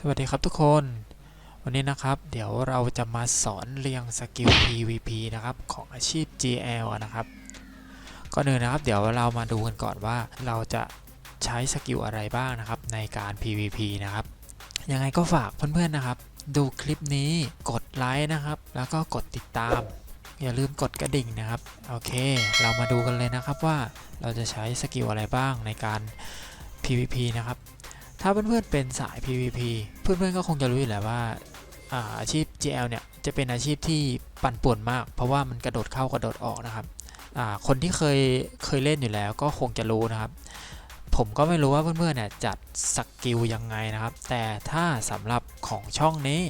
สวัสดีครับทุกคน วันนี้นะครับ เดี๋ยวเราจะมาสอนเรียงสกิล PVP นะครับ ของอาชีพ GL นะครับ ก่อนอื่นนะครับ เดี๋ยวเรามาดูกันก่อนว่าเราจะใช้สกิลอะไรบ้างนะครับ ในการ PVP นะครับ ยังไงก็ฝากเพื่อนๆนะครับ ดูคลิปนี้กดไลค์นะครับ แล้วก็กดติดตาม อย่าลืมกดกระดิ่งนะครับ โอเค เรามาดูกันเลยนะครับว่าเราจะใช้สกิลอะไรบ้างในการ PVP นะครับ ถ้าเพื่อนๆเป็นสาย PVP เพื่อนๆก็คงจะรู้อยู่แล้วว่าอาชีพ GL เนี่ยจะเป็นอาชีพที่ปั่นป่วนมาก เพราะว่ามันกระโดดเข้ากระโดดออกนะครับคนที่เคยเคยเล่นอยู่แล้วก็คงจะรู้นะครับ ผมก็ไม่รู้ว่าเพื่อนๆเนี่ยจัดสกิลยังไงนะครับ แต่ถ้าสำหรับของช่องนี้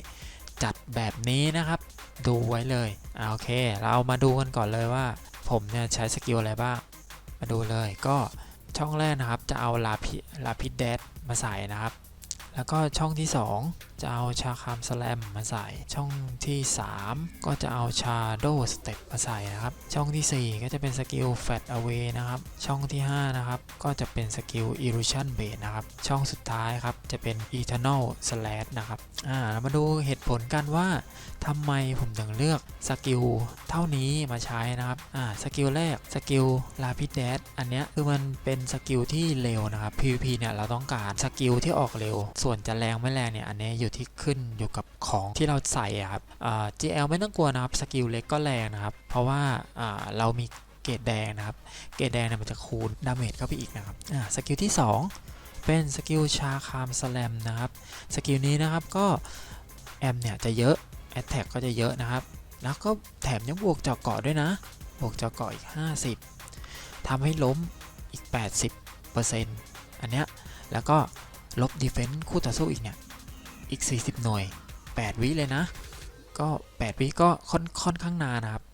จัดแบบนี้นะครับดูไว้เลยอโอเค เรามาดูกันก่อนเลยว่า ผมเนี่ยใช้สกิลอะไรบ้าง มาดูเลยก็ช่องแรกนะครับจะเอาลาพิลาพิดแดด มาใส่นะครับ แล้วก็ช่องที่ 2 จะเอาชาคามสแลมมาใส่ ช่องที่ 3 ก็จะเอาชาโดสเต็ปมาใส่นะครับ ช่องทีสี่4 ก็จะเป็นสกิลแฟตอเวนะครับ ช่องที่ 5 นะครับ ก็จะเป็นสกิลอิรูชันเบสนะครับ ช่องสุดท้ายครับ จะเป็น Eternal Slash นะครับอ่าเรามาดูเหตุผลกันว่าทำไมผมถึงเลือกสกิลเท่านี้มาใช้นะครับอ่าสกิลแรกสกิลลาพิดแดดอันเนี้ยคือมันเป็นสกิลที่เร็วนะครับ PVP เนี่ยเราต้องการสกิลที่ออกเร็ว ส่วนจะแรงไม่แรงเนี่ยอันนี้อยูู่่ที่ขึ้นอยู่กับของที่เราใส่ครับ GL ไม่ต้องกลัวนะครับสกิลเล็กก็แรงนะครับ เพราะว่าเรามีเกรดแดงนะครับ เกรดแดงเนี่ยมันจะคูณดาเมจเข้าไปอีกนะครับสกิลที่ 2 เป็นสกิลชาคามสแลมนะครับ สกิลนี้นะครับก็แอมเนี่ยจะเยอะแอตแทกก็จะเยอะนะครับ แล้วก็แถมยังบวกเจาะเกาะด้วยนะ บวกเจาะเกาะอีก 50ทำให้ล้มอีก 80%อันเนี้ยแล้วก็ลบดีเฟนส์คู่ต่อสู้อีกเนี่ย อีก 40 หน่วย 8 วิเลยนะ ก็ 8 วิก็ค่อนค่อนข้างนานนะครับ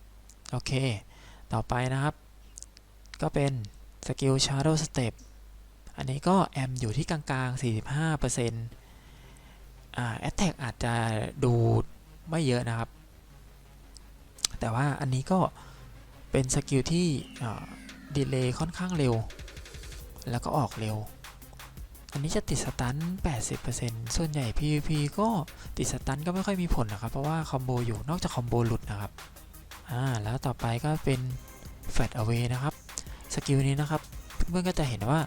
โอเค ต่อไปนะครับ ก็เป็นสกิล Shadow Step อันนี้ก็แอมอยู่ที่กลางๆ 45%อ่าแอตแทกอาจจะดูไม่เยอะนะครับ แต่ว่าอันนี้ก็เป็นสกิลที่ดีเลย์ค่อนข้างเร็ว แล้วก็ออกเร็ว อันนี้จะติดสตัน 80%ส่วนใหญ่ PVP ก็ติดสตันก็ไม่ค่อยมีผลนะครับ เพราะว่าคอมโบอยู่นอกจากคอมโบหลุดนะครับ อ่า แล้วต่อไปก็เป็น f a t away นะครับ สกิลนี้นะครับ เพื่อนๆก็จะเห็นว่า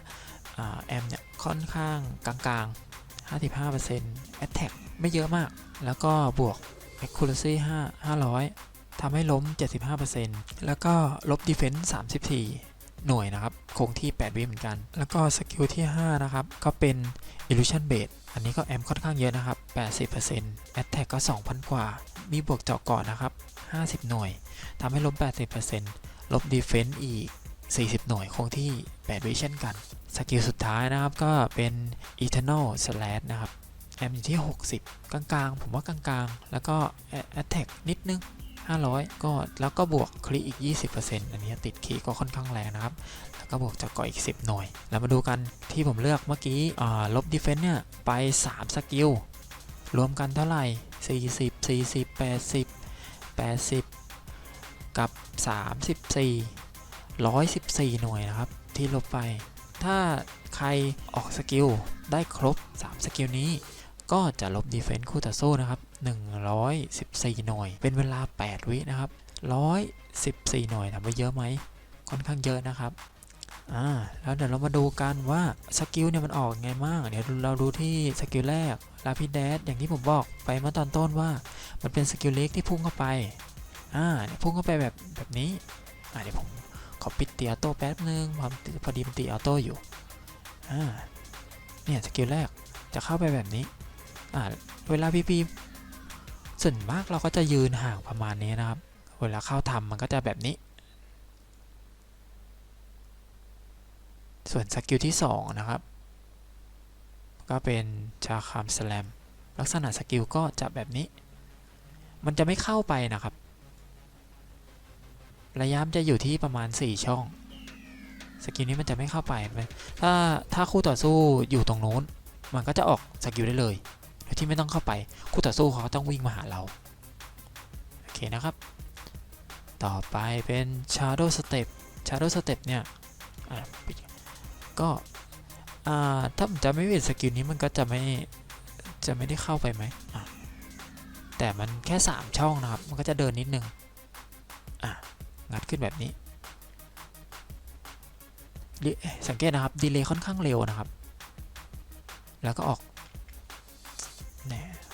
อ่าแอมเนี่ยค่อนข้างกลางๆ 55% attack ไม่เยอะมาก แล้วก็บวก accuracy 5 500ทำให้ล้ม 75%แล้วก็ลบ defense 34 หน่วยนะครับ คงที่ 8 วิเหมือนกัน แล้วก็สกิลที่ 5 นะครับ ก็เป็น illusion base อันนี้ก็แอมค่อนข้างเยอะนะครับ 80% attack ก็ 2,000 กว่า มีบวกเจาะเกาะนะครับ 50 หน่วยทำให้ล้ม80%ลบ defense อีก 40 หน่วย คงที่ 8 วิเช่นกัน สกิลสุดท้ายนะครับก็เป็น eternal slash นะครับ แอมอยู่ที่ 60 กลางๆ ผมว่ากลางๆ แล้วก็ attack นิดนึง 500 ก็แล้วก็บวกคลิอีก 20%อันนี้ติดคีก็ค่อนข้างแรงนะครับ แล้วก็บวกจากก่ออีก 10 หน่วย แล้วมาดูกันที่ผมเลือกเมื่อกี้ลบ defense เนี่ยไป 3 สกิล รวมกันเท่าไหร่ 40 40 80 80 กับ 34 114 หน่วยนะครับ ที่ลบไป ถ้าใครออกสกิลได้ครบ 3 สกิลนี้ ก็จะลบดีเฟนส์คู่ต่อสู้นะครับ 114 หน่วย เป็นเวลา 8 วินะครับ 114 หน่วยถามว่าเยอะไหม ค่อนข้างเยอะนะครับ อ่า แล้วเดี๋ยวเรามาดูกันว่าสกิลเนี่ยมันออกไงบ้าง เดี๋ยวเราดูที่สกิลแรกลาพิดแดดอย่างที่ผมบอกไปเมื่อตอนต้นว่า มันเป็นสกิลเล็กที่พุ่งเข้าไป อ่า พุ่งเข้าไปแบบแบบนี้ อ่าเดี๋ยวผมขอปิดตีออโต้แป๊บนึงพอพอดีมันตีออโต้อยู่ อ่า เนี่ยสกิลแรกจะเข้าไปแบบนี้ อ่าเวลาพีพีส่วนมากเราก็จะยืนห่างประมาณนี้นะครับ เวลาเข้าทำมันก็จะแบบนี้ ส่วนสกิลที่ 2 นะครับ ก็เป็นชาคามสแลมลักษณะสกิลก็จะแบบนี้ มันจะไม่เข้าไปนะครับ ระยะจะอยู่ที่ประมาณ 4 ช่อง สกิลนี้มันจะไม่เข้าไป ถ้าถ้าคู่ต่อสู้อยู่ตรงโน้น มันก็จะออกสกิลได้เลย โดยที่ไม่ต้องเข้าไปคู่ต่อสู้เขาต้องวิ่งมาหาเรา โอเคนะครับ ต่อไปเป็น Shadow Step Shadow Step เนี่ยก็ถ้าผมจะไม่ผิดสกิลนี้มันก็จะไม่จะไม่ได้เข้าไปไหมแต่มันแค่ 3 ช่องนะครับ มันก็จะเดินนิดนึงอะงัดขึ้นแบบนี้สังเกตนะครับ ดีเลย์ค่อนข้างเร็วนะครับ แล้วก็ออก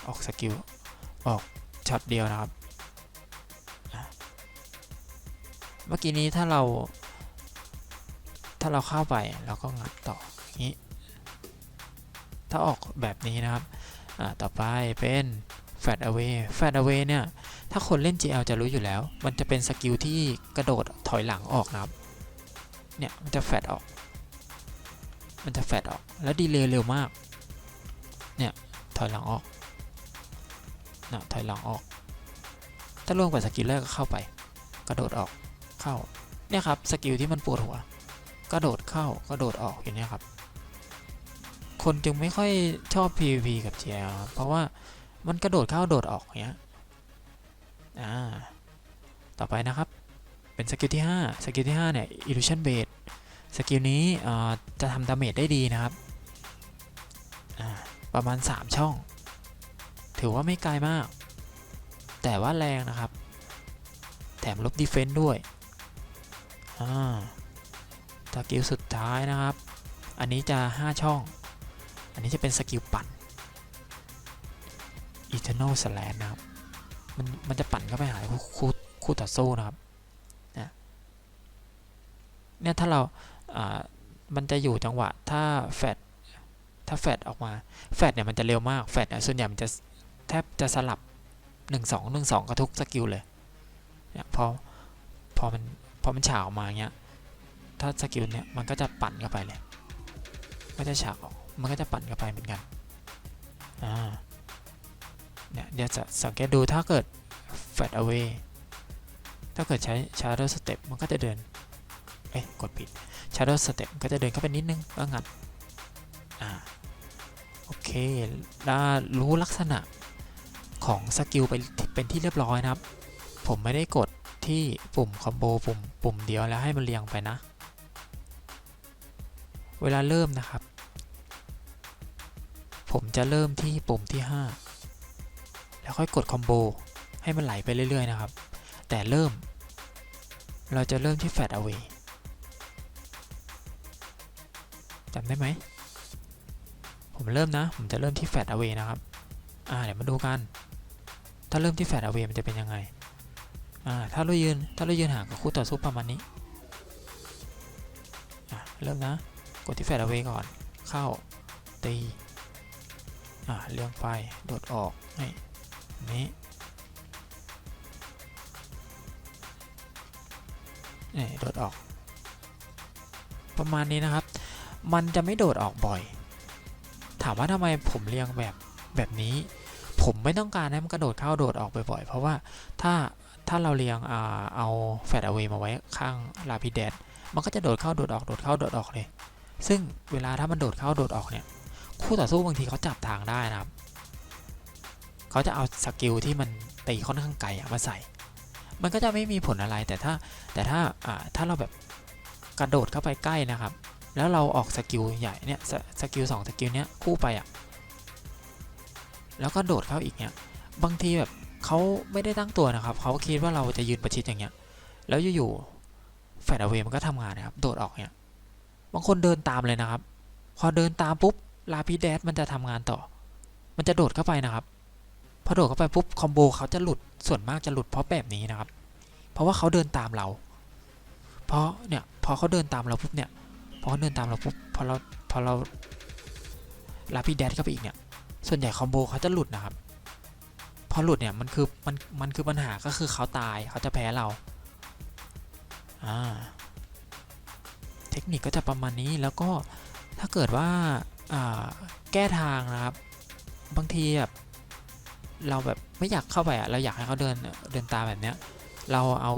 ออกสกิลออกช็อตเดียวนะครับ เมื่อกี้นี้ถ้าเรา ถ้าเราเข้าไปเราก็งัดต่ออย่างนี้ ถ้าออกแบบนี้นะครับ ต่อไปเป็น Fat Away Fat Away เนี่ย ถ้าคนเล่น GL จะรู้อยู่แล้ว มันจะเป็นสกิลที่กระโดดถอยหลังออกนะครับ เนี่ย มันจะแฟดออก มันจะแฟดออก แล้วดีเลย์เร็วมาก เนี่ย ถอยหลังออก ถอยหลังออก ถ้าล่วงไปสกิลแรกก็เข้าไป กระโดดออกเข้า เนี่ยครับสกิลที่มันปวดหัว กระโดดเข้ากระโดดออกอย่างนี้ครับ คนจึงไม่ค่อยชอบ PVP กับ GL เพราะว่ามันกระโดดเข้าโดดออกเงี้ย อ่า ต่อไปนะครับ เป็นสกิลที่ 5 สกิลที่ 5 เนี่ย illusion base สกิลนี้จะทำดาเมจได้ดีนะครับ ประมาณ 3 ช่อง ถือว่าไม่ไกลมาก แต่ว่าแรงนะครับ แถมลบดีเฟนต์ด้วยอ่าสกิลสุดท้ายนะครับ อันนี้จะ 5 ช่อง อันนี้จะเป็นสกิลปั่น Eternal Slash นะครับ มันมันจะปั่นเข้าไปหาคู่คู่คู่ต่อสู้นะครับเนี่ยถ้าเราอ่ามันจะอยู่จังหวะถ้าแฟดถ้าแฟดออกมา แฟดเนี่ยมันจะเร็วมาก แฟดเนี่ยส่วนใหญ่มันจะ บจะสลับ 1 2 1 2กับทุกสกิลเลยเนี่ยพอพอมันพอมันฉาออกมาเงี้ยถ้าสกิลเนี่ยมันก็จะปั่นเข้าไปเลยก็จะฉากออกมันก็จะปั่นเข้าไปเหมือนกันอ่าเนี่ยเดี๋ยวจะสังเกตดูถ้าเกิด fat away ถ้าเกิดใช้ shadow step มันก็จะเดิน เอ้ยกดผิด shadow step ก็จะเดินเข้าไปนิดนึงก็งัด อ่า โอเคแล้วรู้ลักษณะ ของสกิลไปเป็นที่เรียบร้อยนะครับ ผมไม่ได้กดที่ปุ่มคอมโบปุ่มปุ่มเดียวแล้วให้มันเรียงไปนะ เวลาเริ่มนะครับ ผมจะเริ่มที่ปุ่มที่ 5 แล้วค่อยกดคอมโบให้มันไหลไปเรื่อยๆนะครับ แต่เริ่ม เราจะเริ่มที่ Fat Away จำได้ไหม ผมเริ่มนะ ผมจะเริ่มที่ Fat Away นะครับ อ่า เดี๋ยวมาดูกัน ถ้าเริ่มที่ Fat Away มันจะเป็นยังไงอ่าถ้าเรายืนถ้าเรายืนห่างกับคู่ต่อสู้ประมาณนี้อ่าเริ่มนะ กดที่ Fat Away ก่อน เข้า ตีอ่าเลี้ยงไฟโดดออกนี่นี้นี่โดดออก ประมาณนี้นะครับ มันจะไม่โดดออกบ่อย ถามว่าทำไมผมเรียงแบบแบบนี้ ผมไม่ต้องการให้มันกระโดดเข้าโดดออกบ่อยๆ เพราะว่าถ้าถ้าเราเรียงเอาแฟดเอาไว้มาไว้ข้างลาพิเดตมันก็จะโดดเข้าโดดออกโดดเข้าโดดออกเลย ซึ่งเวลาถ้ามันโดดเข้าโดดออกเนี่ย คู่ต่อสู้บางทีเขาจับทางได้นะครับ เขาจะเอาสกิลที่มันตีค่อนข้างไกลมาใส่ มันก็จะไม่มีผลอะไรแต่ถ้าแต่ถ้าถ้าเราแบบกระโดดเข้าไปใกล้นะครับ แล้วเราออกสกิลใหญ่เนี่ยสสกิลสองสกิลเนี้ยคู่ไปอะ แล้วก็โดดเข้าอีกเนี่ยบางทีแบบเขาไม่ได้ตั้งตัวนะครับเขาคิดว่าเราจะยืนประชิดอย่างเงี้ย แล้วอยู่ๆแฟดเอาเวมันก็ทำงานนะครับ โดดออกเนี่ยบางคนเดินตามเลยนะครับ พอเดินตามปุ๊บลาพีแดดมันจะทำงานต่อ มันจะโดดเข้าไปนะครับพอโดดเข้าไปปุ๊บคอมโบเขาจะหลุดส่วนมากจะหลุดเพราะแบบนี้นะครับ เพราะว่าเขาเดินตามเรา เพราะเนี่ยพอเขาเดินตามเราปุ๊บเนี่ยพอเขาเดินตามเราปุ๊บพอเราพอเราลาพีแดดเข้าไปอีกเนี่ย ส่วนใหญ่คอมโบเขาจะหลุดนะครับ พอหลุดเนี่ยมันคือมันมันคือปัญหาก็คือเขาตายเขาจะแพ้เราอ่าเทคนิคก็จะประมาณนี้แล้วก็ถ้าเกิดว่าแก้ทางนะครับ บางทีแบบเราแบบไม่อยากเข้าไปอะเราอยากให้เขาเดินเดินตามแบบเนี้ย เราเอา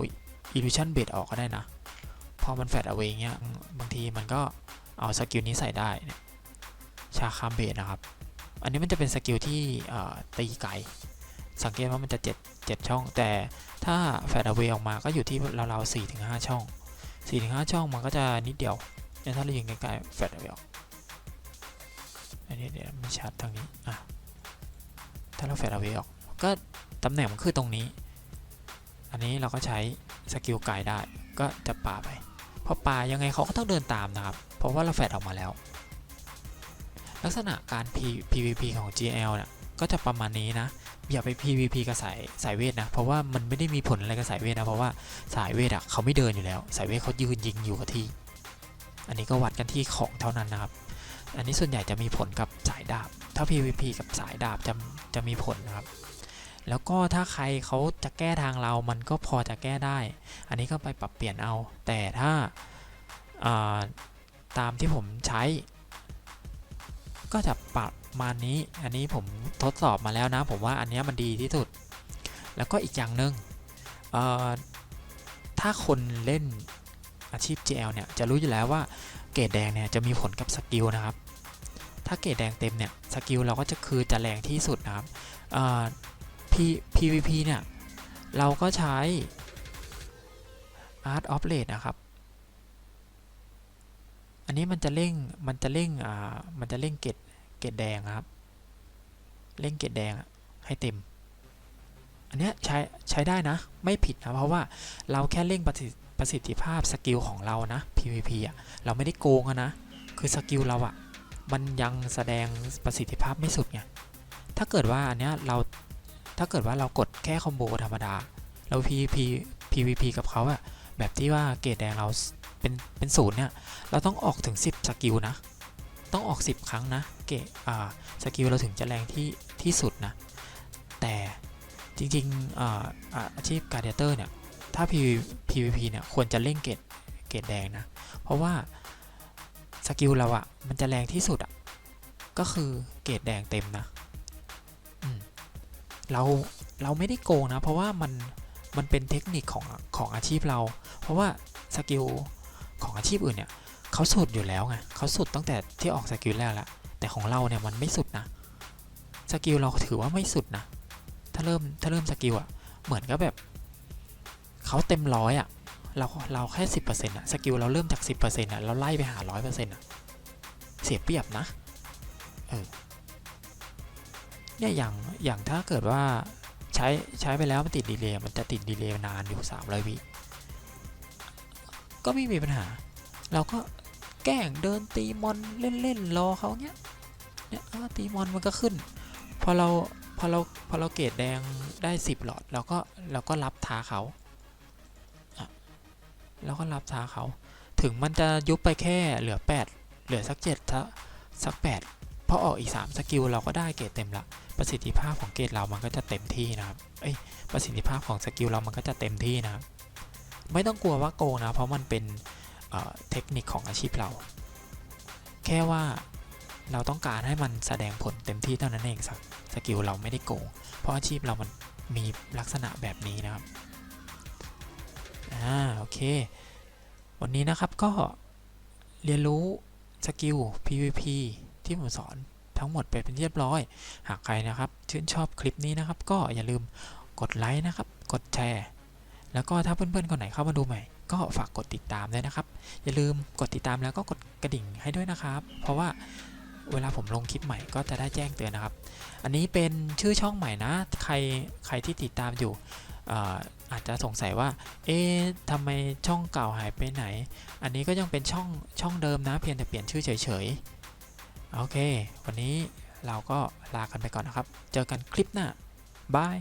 illusion bait ออกก็ได้นะ พอมันแฟดเอาไว้เงี้ย บางทีมันก็เอาสกิลนี้ใส่ได้ ชาคามเบดนะครับ อันนี้มันจะเป็นสกิลที่ตีไกล สังเกตว่ามันจะ7 7ช่อง แต่ถ้าแฟดเอาไว้ออกมาก็อยู่ที่ราวๆ4ถึง5ช่อง4ถึง5ช่องมันก็จะนิดเดียวเนี่ถ้าเรายิงใกล้ๆแฟดเอาไว้ออกอันนี้เดี๋ยวไม่ชัดทางนี้อะถ้าเราแฟดเอาเวออกก็ตำแหน่งมันคือตรงนี้ อันนี้เราก็ใช้สกิลไกด์ได้ก็จะป่าไปเพราะป่ายังไงเขาก็ต้องเดินตามนะครับ เพราะว่าเราแฟดออกมาแล้ว ลักษณะการ PVP ของ GL เนี่ยก็จะประมาณนี้นะ อย่าไป PVP กับสายสายเวทนะ เพราะว่ามันไม่ได้มีผลอะไรกับสายเวทนะ เพราะว่าสายเวทอะเขาไม่เดินอยู่แล้ว สายเวทเขายืนยิงอยู่กับที่ อันนี้ก็วัดกันที่ของเท่านั้นนะครับ อันนี้ส่วนใหญ่จะมีผลกับสายดาบ ถ้า PVP กับสายดาบจะจะมีผลนะครับ แล้วก็ถ้าใครเขาจะแก้ทางเรา มันก็พอจะแก้ได้ อันนี้ก็ไปปรับเปลี่ยนเอา แต่ถ้าาตามที่ผมใช้ ก็จะประมาณนี้ อันนี้ผมทดสอบมาแล้วนะ ผมว่าอันนี้มันดีที่สุด แล้วก็อีกอย่างหนึ่งเอ่อถ้าคนเล่นอาชีพ GL เนี่ย จะรู้อยู่แล้วว่าเกรดแดงเนี่ยจะมีผลกับสกิลนะครับ ถ้าเกรดแดงเต็มเนี่ยสกิลเราก็จะคือจะแรงที่สุดนะครับ PVP เนี่ย เราก็ใช้ Art of Rate นะครับ อันนี้มันจะเร่งมันจะเร่งอ่ามันจะเร่งเกตเกตแดงครับเร่งเกตแดงให้เต็ม อันเนี้ยใช้ใช้ได้นะไม่ผิดนะเพราะว่าเราแค่เร่งประสิทธิประสิทธิภาพสกิลของเรานะ PVP อะเราไม่ได้โกงอะนะ คือสกิลเราอะมันยังแสดงประสิทธิภาพไม่สุดไงถ้าเกิดว่าอันเนี้ยเราถ้าเกิดว่าเรากดแค่คอมโบธรรมดาเรา PVP PVP กับเขาอะ แบบที่ว่าเกรดแดงเราเป็นเป็นศูนย์เนี่ย เราต้องออกถึง 10 สกิลนะ ต้องออก 10 ครั้งนะ เกรดอ่าสกิลเราถึงจะแรงที่ที่สุดนะ แต่จริงๆอ่าอาอาชีพการ์เดเตอร์เนี่ย ถ้า PVP เนี่ยควรจะเล่งเกรดเกรดแดงนะ เพราะว่าสกิลเราอะมันจะแรงที่สุดอะก็คือเกรดแดงเต็มนะมเราเราไม่ได้โกงนะ เพราะว่ามัน มันเป็นเทคนิคของของอาชีพเรา เพราะว่าสกิลของอาชีพอื่นเนี่ยเขาสุดอยู่แล้วไงเขาสุดตั้งแต่ที่ออกสกิลแรกแล้วแต่ของเราเนี่ยมันไม่สุดนะสกิลเราถือว่าไม่สุดนะถ้าเริ่มถ้าเริ่มสกิลอะเหมือนกับแบบเขาเต็มร้อยอะเราเราแค่สิบเปอร์เซ็นต์อะสกิลเราเริ่มจากสิบเปอร์เซ็นต์อะเราไล่ไปหาร้อยเปอร์เซ็นต์อะเสียเปรียบนะเนี่ยอย่างอย่างถ้าเกิดว่า ใช้ใช้ไปแล้วมันติดดีเลย์มันจะติดดีเลย์นานอยู่300วิก็ไม่มีปัญหา เราก็แกล้งเดินตีมอนเล่นๆรอเขาเนี้ยเนี่ยตีมอนมันก็ขึ้น พอเราพอเราพอเราเกรดแดงได้ 10 หลอดเราก็เราก็รับท้าเขาเราก็รับท้าเขา ถึงมันจะยุบไปแค่เหลือ 8 เหลือสัก7สักสัก8พอออกอีก 3 สกิลเราก็ได้เกรดเต็มละ ประสิทธิภาพของเกรดเรามันก็จะเต็มที่นะครับเอ้ยประสิทธิภาพของสกิลเรามันก็จะเต็มที่นะครับไม่ต้องกลัวว่าโกงนะเพราะมันเป็นเเทคนิคของอาชีพเรา แค่ว่าเราต้องการให้มันแสดงผลเต็มที่เท่านั้นเองสักสกิลเราไม่ได้โกง เพราะอาชีพเรามันมีลักษณะแบบนี้นะครับอ่าโอเค วันนี้นะครับก็เรียนรู้สกิล PVP ที่ผมสอน ทั้งหมดไปเป็นที่เรียบร้อย หากใครนะครับชื่นชอบคลิปนี้นะครับ ก็อย่าลืมกดไลค์นะครับ กดแชร์ แล้วก็ถ้าเพื่อนๆคนไหนเข้ามาดูใหม่ ก็ฝากกดติดตามด้วยนะครับ อย่าลืมกดติดตามแล้วก็กดกระดิ่งให้ด้วยนะครับ เพราะว่าเวลาผมลงคลิปใหม่ก็จะได้แจ้งเตือนนะครับ อันนี้เป็นชื่อช่องใหม่นะ ใครใครที่ติดตามอยู่อาอาจจะสงสัยว่า เอ๊ะทำไมช่องเก่าหายไปไหน อันนี้ก็ยังเป็นช่องช่องเดิมนะ เพียงแต่เปลี่ยนชื่อเฉยๆ โอเค วันนี้เราก็ลากันไปก่อนนะครับ เจอกันคลิปหน้า บาย